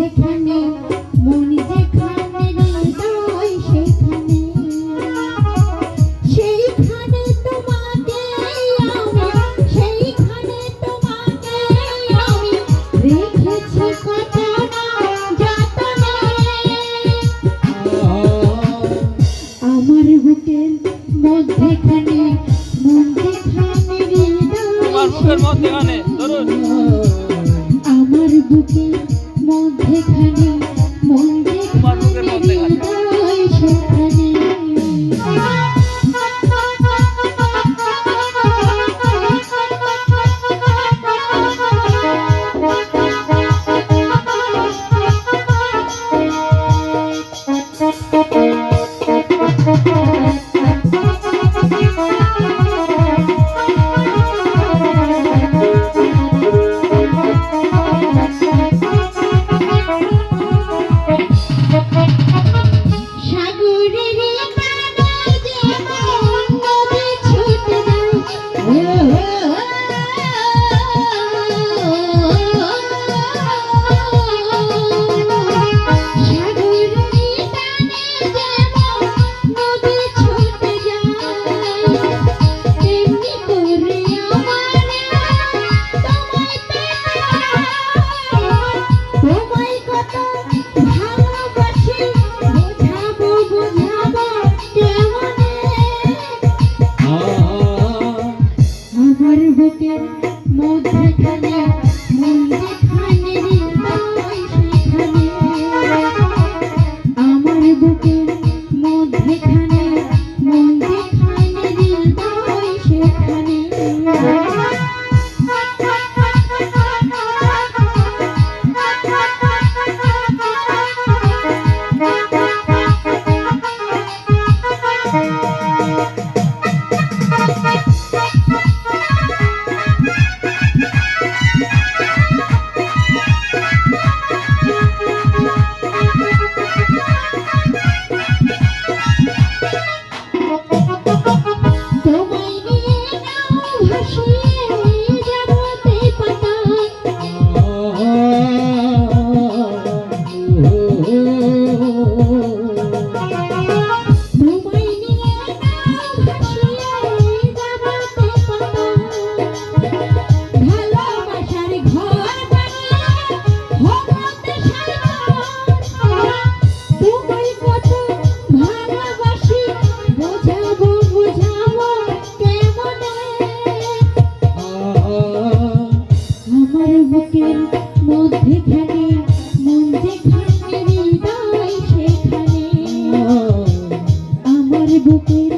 যেখানে মন যেখানে হৃদয় সেখানে। সেইখানে তোমাকে আমি সেইখানে তোমাকে আমি রেখেছি আমার বুকের মধ্যেখানে মন যেখানে হৃদয় আমার বুকের মধ্যেখানে ধরুন। আমার বুকের take her name. মধুখানে বুকে